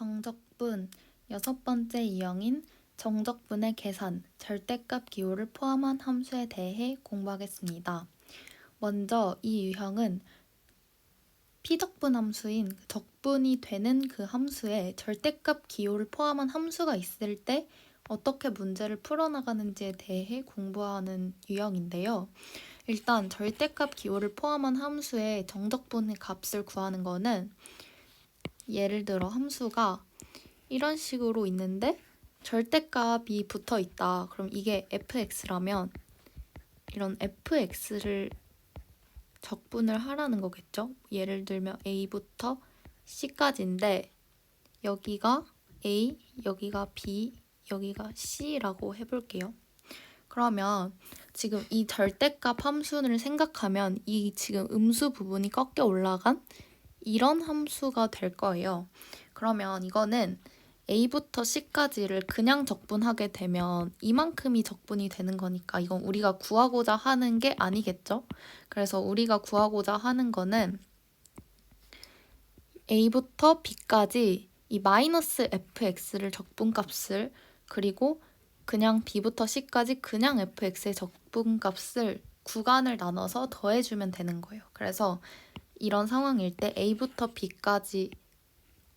정적분 여섯 번째 유형인 정적분의 계산, 절대값 기호를 포함한 함수에 대해 공부하겠습니다. 먼저 이 유형은 피적분 함수인 적분이 되는 그 함수에 절대값 기호를 포함한 함수가 있을 때 어떻게 문제를 풀어나가는지에 대해 공부하는 유형인데요. 일단 절대값 기호를 포함한 함수의 정적분의 값을 구하는 거는 예를 들어 함수가 이런 식으로 있는데 절대값이 붙어 있다. 그럼 이게 fx라면 이런 fx를 적분을 하라는 거겠죠? 예를 들면 a부터 c까지인데 여기가 a, 여기가 b, 여기가 c라고 해볼게요. 그러면 지금 이 절대값 함수를 생각하면 이 지금 음수 부분이 꺾여 올라간 이런 함수가 될 거예요. 그러면 이거는 A부터 C까지를 그냥 적분하게 되면 이만큼이 적분이 되는 거니까 이건 우리가 구하고자 하는 게 아니겠죠? 그래서 우리가 구하고자 하는 거는 A부터 B까지 이 마이너스 fx를 적분값을 그리고 그냥 B부터 C까지 그냥 fx의 적분값을 구간을 나눠서 더해주면 되는 거예요. 그래서 이런 상황일 때 A부터 B까지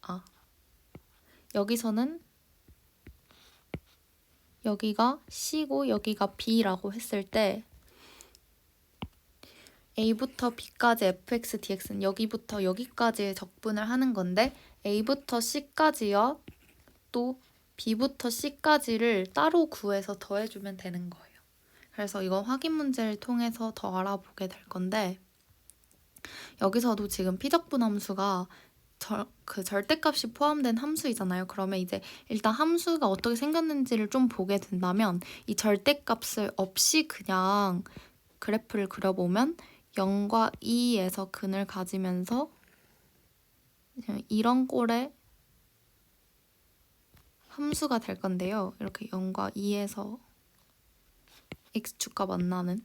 아 여기서는 여기가 C고 여기가 B라고 했을 때 A부터 B까지 fx dx는 여기부터 여기까지의 적분을 하는 건데 A부터 C까지와 또 B부터 C까지를 따로 구해서 더해주면 되는 거예요. 그래서 이거 확인 문제를 통해서 더 알아보게 될 건데 여기서도 지금 피적분 함수가 절, 그 절대값이 포함된 함수이잖아요. 그러면 이제 일단 함수가 어떻게 생겼는지를 좀 보게 된다면 이 절대값을 없이 그냥 그래프를 그려보면 0과 2에서 근을 가지면서 이런 꼴의 함수가 될 건데요. 이렇게 0과 2에서 x축과 만나는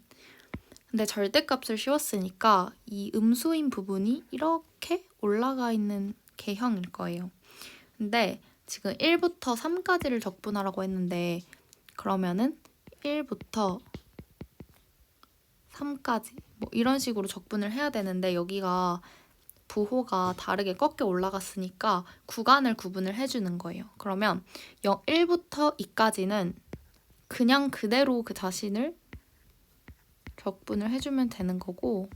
근데 절대값을 씌웠으니까 이 음수인 부분이 이렇게 올라가 있는 개형일 거예요. 근데 지금 1부터 3까지를 적분하라고 했는데 그러면은 1부터 3까지 뭐 이런 식으로 적분을 해야 되는데 여기가 부호가 다르게 꺾여 올라갔으니까 구간을 구분을 해주는 거예요. 그러면 1부터 2까지는 그냥 그대로 그 자신을 적분을 해주면 되는 거고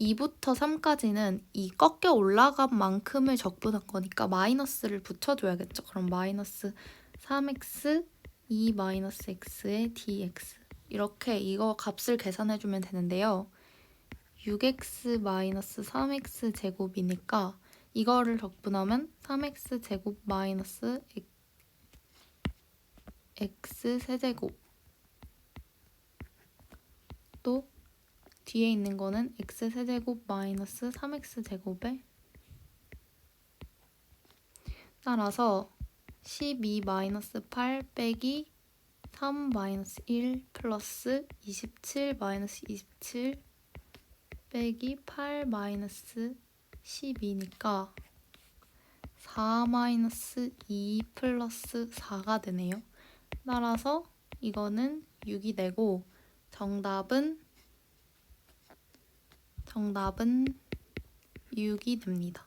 2부터 3까지는 이 꺾여 올라간 만큼을 적분한 거니까 마이너스를 붙여줘야겠죠. 그럼 마이너스 3x 2 마이너스 x의 dx 이렇게 이거 값을 계산해주면 되는데요. 6x 마이너스 3x 제곱이니까 이거를 적분하면 3x 제곱 마이너스 x 세제곱 또 뒤에 있는 거는 x 세제곱 마이너스 3x 제곱에 따라서 12 마이너스 8 빼기 3 마이너스 1 플러스 27 마이너스 27 빼기 8 마이너스 12니까 4 마이너스 2 플러스 4가 되네요. 따라서 이거는 6이 되고 정답은 정답은 6이 됩니다.